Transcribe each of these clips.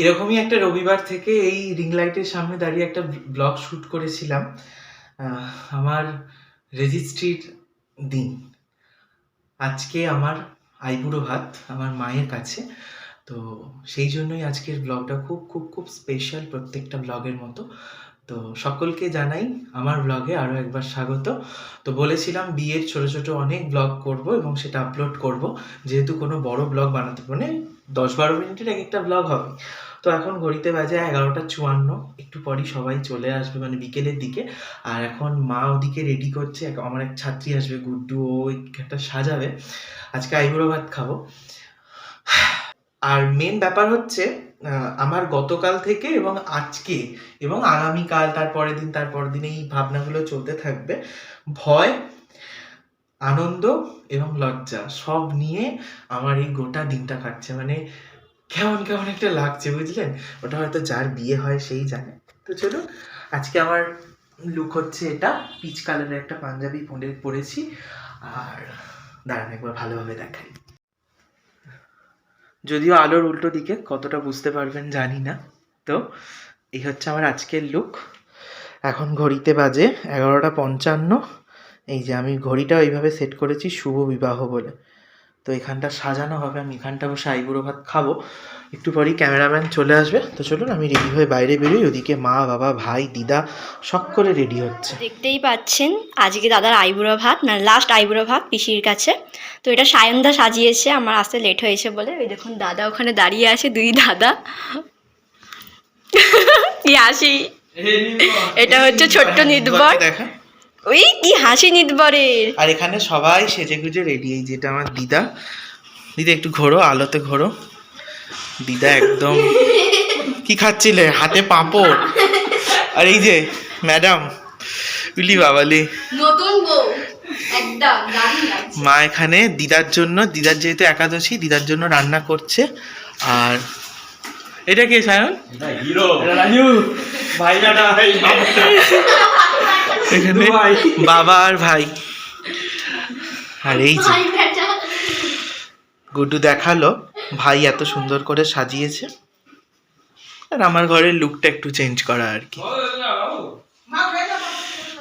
এরকমই একটা রবিবার থেকে এই রিং লাইটের সামনে দাঁড়িয়ে একটা ব্লগ শ্যুট করেছিলাম আমার রেজিস্ট্রির দিন। আজকে আমার আইবুড়ো ভাত আমার মায়ের কাছে। তো সেই জন্যই আজকের ব্লগটা খুব খুব খুব স্পেশাল প্রত্যেকটা ব্লগের মতো। তো সকলকে জানাই আমার ব্লগে আরও একবার স্বাগত। তো বলেছিলাম বিয়ের ছোট ছোট অনেক ব্লগ করব এবং সেটা আপলোড করব। যেহেতু কোনো বড় ব্লগ বানাতে মানে দশ বারো মিনিটের এক একটা ব্লগ হবে। তো এখন ঘড়িতে বাজে এগারোটা চুয়ান্ন, একটু পরই সবাই চলে আসবে মানে বিকেলের দিকে। আর এখন মা ওদিকে রেডি করছে আমার এক ছাত্রী আসবে, গুড্ডু ও একটা সাজাবে। আজকে আইবুড়ো ভাত খাব। আর মেন ব্যাপার হচ্ছে আমার গতকাল থেকে এবং আজকে এবং আগামীকাল, তার পরের দিন, তার পরের দিন এই ভাবনাগুলো চলতে থাকবে। ভয়, আনন্দ এবং লজ্জা সব নিয়ে আমার এই গোটা দিনটা কাটছে। মানে কেমন কেমন একটা লাগছে, বুঝলেন? ওটা হয়তো যার বিয়ে হয় সেই জানে। তো চলুন, আজকে আমার লুক হচ্ছে এটা। পিচ কালারের একটা পাঞ্জাবি পরে, পরেছি। আর দাঁড়ান একবার ভালোভাবে দেখাই। যদিও আলোর উল্টো দিকে কতটা বুঝতে পারবেন জানি না। তো, এই হচ্ছে আমার আজকের লুক এখন ঘড়িতে বাজে এগারোটা পঞ্চান্ন। এই যে আমি ঘড়িটা এইভাবে সেট করেছি শুভ বিবাহ বলে। তো এখানটা সাজানো হবে আমি এখানটা বসে আইবুড়ো ভাত খাব। একটু পরেই ক্যামেরাম্যান চলে আসবে। তো চলুন আমি রেডি হয়ে বাইরে বেরোই। ওদিকে মা বাবা ভাই দিদা সব করে রেডি হচ্ছে। দেখতেই পাচ্ছেন আজকে দাদার আইবুড়ো ভাত না লাস্ট আইবুড়ো ভাত পিসির কাছে। তো এটা সায়নদা সাজিয়েছে আমার আসতে লেট হয়েছে বলে। ওই দেখুন দাদা ওখানে দাঁড়িয়ে আছে দুই দাদা। হাসি এটা হচ্ছে ছোট্ট নিদবর দেখা। ওই কি হাসি নিদবরের? আর এখানে সবাই সেজে গুজে রেডি এই যেটা আমার দিদা। দিদা একটু ঘোরো আলোতে ঘোরো। দিদা একদম কি খাচ্ছিলে? হাতে পাঁপড়। আর এই যে ম্যাডাম উলি বাবালি। নতুন বউ একদম দারুণ লাগছে। মা এখানে দিদার জন্য দিদার যেহেতু একাদশী দিদার জন্য রান্না করছে। আর এটা কে সায়ন? হিরো। রাজু। ভাই এখানে বাবা আর ভাই। আর এই যে গুড্ডু দেখাল ভাই এত সুন্দর করে সাজিয়েছে। আর আমার ঘরের লুকটা একটু চেঞ্জ করা আর কি।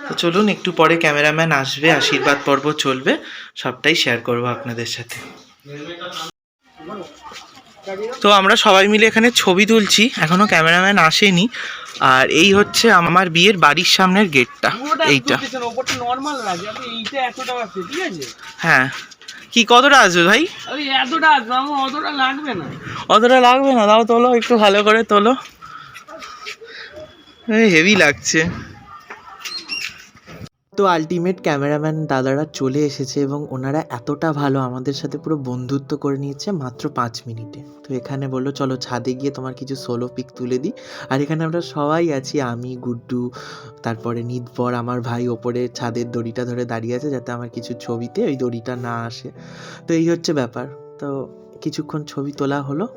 তো চলুন একটু পরে ক্যামেরাম্যান আসবে আশীর্বাদ পর্ব চলবে। সবটাই শেয়ার করব আপনাদের সাথে। তো আমরা সবাই মিলে এখানে ছবি তুলছি এখনও ক্যামেরাম্যান আসেনি। আর এই হচ্ছে আমার বিয়ের বাড়ির সামনের গেটটা এইটা। হ্যাঁ। কি কতটা আসবে ভাই? এতটা আসবে আমার অতটা লাগবে না। অতটা লাগবে না? দাও তোলো একটু ভালো করে তোলো। হেভি লাগছে। তো আলটিমেট ক্যামেরাম্যান দাদারা চলে এসেছে এবং ওনারা এতটা ভালো আমাদের সাথে পুরো বন্ধুত্ব করে নিয়েছে মাত্র পাঁচ মিনিটে। তো এখানে বলল, চলো ছাদে গিয়ে তোমার কিছু সোলো পিক তুলে দিই। আর এখানে আমরা সবাই আছি, আমি, গুড্ডু, তারপরে নিদবর আমার ভাই ওপরে ছাদের দড়িটা ধরে দাঁড়িয়ে আছে যাতে আমার কিছু ছবিতে ওই দড়িটা না আসে। তো এই হচ্ছে ব্যাপার। তো কিছুক্ষণ ছবি তোলা হলো।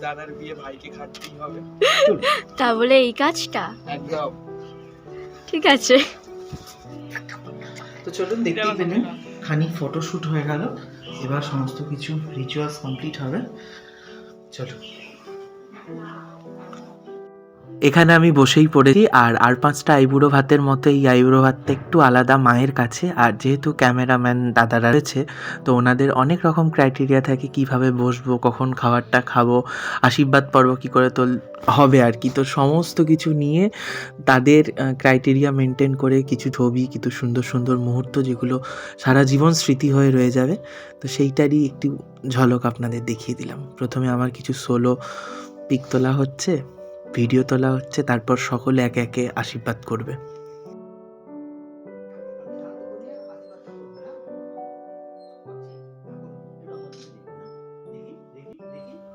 দাদার বিয়ে ভাইকে খাটতেই হবে। তা বলে এই কাজটা? একদম। ঠিক আছে। তো চলুন দেখতেই পেলেন খানিক ফটোশ্যুট হয়ে গেল। এবার সমস্ত কিছু রিচুয়ালস কমপ্লিট হবে। চলো এখানে আমি বসেই পড়েছি, আর আর পাঁচটা আইবুড়ো ভাতের মতো এই আইবুড়ো ভাতটা একটু আলাদা মায়ের কাছে। আর যেহেতু ক্যামেরাম্যান দাদারা রয়েছে, তো ওনাদের অনেক রকম ক্রাইটেরিয়া থাকে, কীভাবে বসবো, কখন খাবারটা খাব, আশীর্বাদ পর্ব কী করে তোল, হবে আর কি। তো সমস্ত কিছু নিয়ে তাদের ক্রাইটেরিয়া মেনটেন করে কিছু ছবি, কিছু সুন্দর সুন্দর মুহূর্ত যেগুলো সারা জীবন স্মৃতি হয়ে রয়ে যাবে, তো সেইটারই একটি ঝলক আপনাদের দেখিয়ে দিলাম। প্রথমে আমার কিছু সোলো পিক তোলা হচ্ছে। ভিডিও তোলা হচ্ছে, তারপর সকলে একে একে আশীর্বাদ করবে।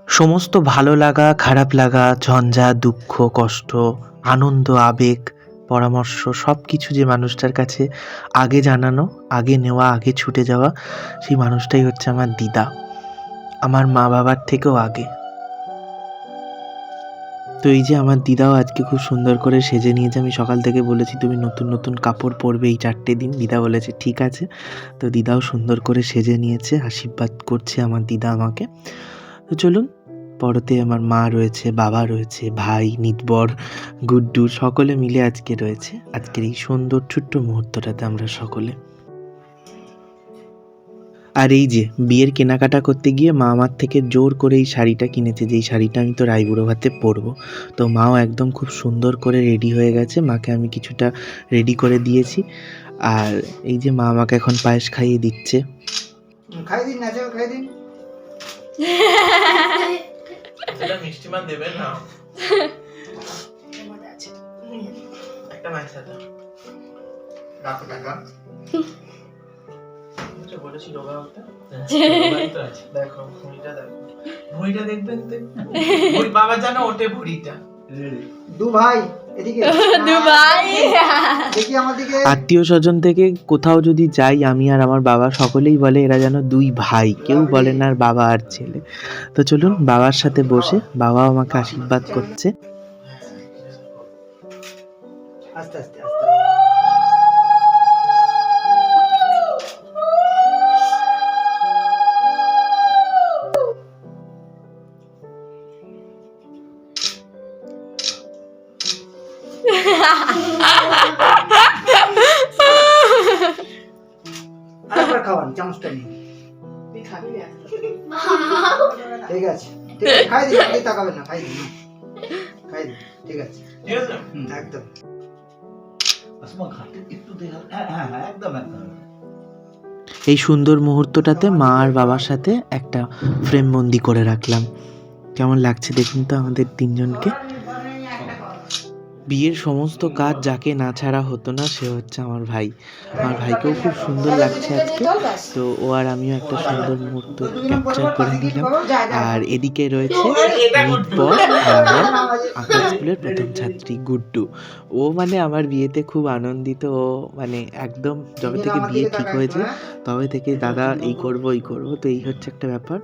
সমস্ত ভালো লাগা, খারাপ লাগা, ঝঞ্ঝা, দুঃখ, কষ্ট, আনন্দ, আবেগ, পরামর্শ সব কিছু যে মানুষটার কাছে আগে জানানো, আগে নেওয়া, আগে ছুটে যাওয়া, সেই মানুষটাই হচ্ছে আমার দিদা। আমার মা বাবার থেকেও আগে। তো এই যে আমার দিদাও আজকে খুব সুন্দর করে সেজে নিয়েছে। আমি সকাল থেকে বলেছি, তুমি নতুন নতুন কাপড় পরবে এই চারটে দিন। দিদা বলেছে, ঠিক আছে। তো দিদাও সুন্দর করে সেজে নিয়েছে, আশীর্বাদ করছে আমার দিদা আমাকে। তো চলুন, পরতে আমার মা রয়েছে, বাবা রয়েছে, ভাই, নিতবর, গুড্ডু, সকলে মিলে আজকে রয়েছে। আজকের এই সুন্দর, ছোট্ট মুহূর্তটাতে আমরা সকলে আর এই যে বিয়ের কেনাকাটা করতে গিয়ে মা আমার থেকে জোর করে এই শাড়িটা কিনেছে যে এই শাড়িটা আমি তো রায়বুড়ো ভাতে পরবো। তো মাও একদম খুব সুন্দর করে রেডি হয়ে গেছে মাকে আমি কিছুটা রেডি করে দিয়েছি। আর এই যে মা আমাকে এখন পায়েস খাইয়ে দিচ্ছে। খাই দিন না যাও দিন। মিষ্টি মাছ দেবেন না। একটা মাছ রাখো টাকা। বলেছি রোগা হতে। দেখো ভুঁড়িটা দেখো। ভুঁড়িটা দেখবেন তো বাবা জানো ওটে ভুঁড়িটা। দু ভাই এদিকে। দুবাই দেখি আমার দিকে। আত্মীয় স্বজন থেকে কোথাও যদি যাই আমি আর আমার বাবা সকলেই বলে এরা যেন দুই ভাই কেউ বলে না আর বাবা আর ছেলে। তো চলুন বাবার সাথে বসে বাবা আমাকে আশীর্বাদ করছে। আস্তে আস্তে। তাকাবেন না খাই দিন খাই দিন ঠিক আছে। হুম, একদম। এই সুন্দর মুহূর্তটাতে মা আর বাবার সাথে একটা ফ্রেম বন্দি করে রাখলাম। কেমন লাগছে দেখুন তো আমাদের তিনজনকে? বিয়ের সমস্ত কাজ যাকে না ছাড়া হতো না, সে হচ্ছে আমার ভাই। আমার ভাইকেও খুব সুন্দর লাগছে আজকে। তো ও আর আমিও একটা সুন্দর মুহূর্ত ক্যাপচার করে নিলাম। আর এদিকে রয়েছে স্কুলের প্রথম ছাত্রী গুড্ডু। ও মানে আমার বিয়েতে খুব আনন্দিত। ও মানে একদম যবে থেকে বিয়ে ঠিক হয়েছে, তবে থেকে দাদা এই করব এই করব। তো এই হচ্ছে একটা ব্যাপার।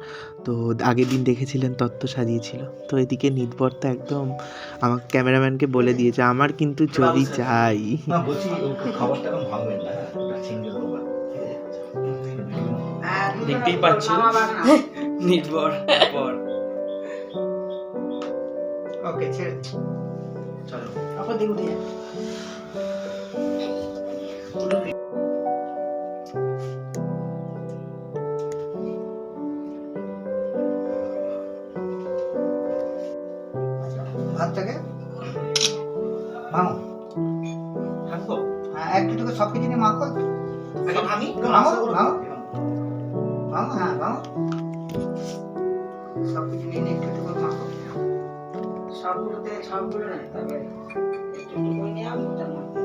তো আগের দিন দেখেছিলেন তত্ত্ব সাজিয়েছিল। তো এদিকে নিতবর তো একদম আমার ক্যামেরাম্যানকে বলে দিয়েছে আমার কিন্তু ছবি চাই। দেখতেই পাচ্ছি নির্ভর পর। ওকে ছেড়ে দিন। চলো। আবার দিকে ভাতটাকে ভাঙো হ্যাঁ একটু টুকু সব কিছু নিয়ে মাখো আগে ভাঙি ভাঙো ভাঙো ভাঙো হ্যাঁ ভাঙো সব কিছু নিয়ে নিয়ে একটু টুকু মাখো সবগুলোতে সবগুলো নেই তবে একটু টুকু নিয়ে মোটা মাখো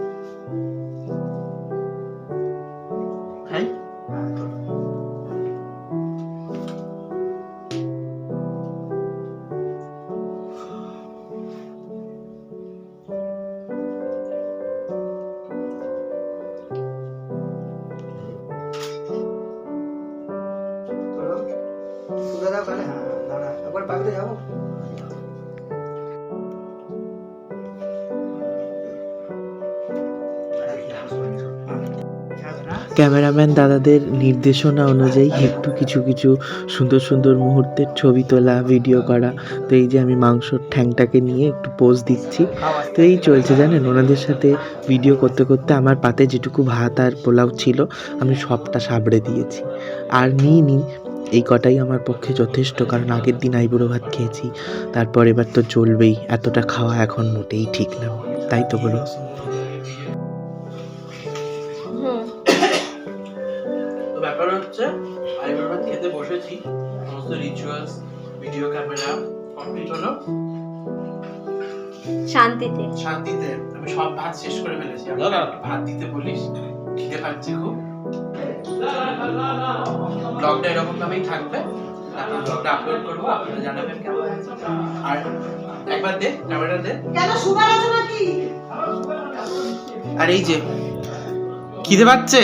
তুলে দাও তাহলে হ্যাঁ দাঁড়া, একবার বাড়িতে যাব? ক্যামেরাম্যান দাদাদের নির্দেশনা অনুযায়ী একটু কিছু কিছু সুন্দর সুন্দর মুহূর্তের ছবি তোলা, ভিডিও করা। তো এই যে আমি মাংসর ঠ্যাংটাকে নিয়ে একটু পোজ দিচ্ছি। তো এই চলছে, জানেন, ওনাদের সাথে ভিডিও করতে করতে আমার পাতে যেটুকু ভাত আর পোলাও ছিল, আমি সবটা সাবড়ে দিয়েছি। আর নিই নি এই কটাই আমার পক্ষে যথেষ্ট কারণ আগের দিন আইবুড়ো ভাত খেয়েছি। তারপর এবার তো চলবেই এতটা খাওয়া এখন মোটেই ঠিক না। তাই তো বলো। ব্যাপার হচ্ছে আইবার ভাত খেতে বসেছি। সমস্ত রিচুয়ালস ভিডিও ক্যামেরা কমপ্লিট হলো। শান্তিতে। শান্তিতে। আমি সব ভাত শেষ করে ফেলেছি। ভাত দিতে বলিস খিদে পাচ্ছে খুব। ব্লগটা এরকম ভাবেই থাকবে। তারপর ব্লগটা আপলোড করব আপনারা জানাবেন কেমন আর একবার দে ক্যামেরা দে। আর এই যে খিদে পাচ্ছে?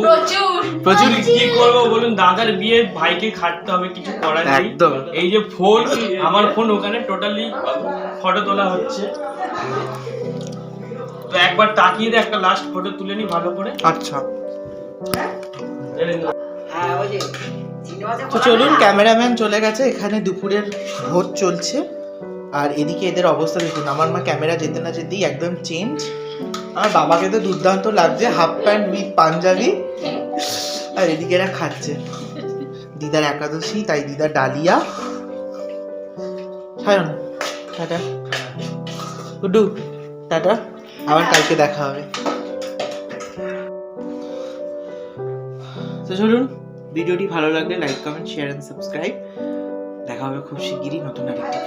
প্রচুর। প্রচুর। কি করব বলুন দাদার বিয়ে ভাইকে খাটতে হবে কিছু করার নেই। একদম। এই যে ফোন আমার ফোন ওখানে টোটালি ফটো তোলা হচ্ছে। তো একবার তাকিয়ে দে একটা লাস্ট ফটো তুলে নি ভালো করে। আচ্ছা। তো চলুন ক্যামেরাম্যান চলে গেছে। এখানে দুপুরের ভোজ চলছে। আর এদিকে এদের অবস্থা দেখুন, আমার মা ক্যামেরা যেতে না যেতেই একদম চেঞ্জ আমার বাবাকে তো দুর্দান্ত লাগছে হাফ প্যান্ট উইথ পাঞ্জাবি। আর এদিকে এরা খাচ্ছে। দিদার একাদশী, তাই দিদার ডালিয়া। সায়ন, টাটা। গুড্ডু, টাটা। আবার কালকে দেখা হবে। তো চলুন, ভিডিওটি ভালো লাগলে like comment share and subscribe দেখা হবে খুব শিগগিরই নতুন আরেকটি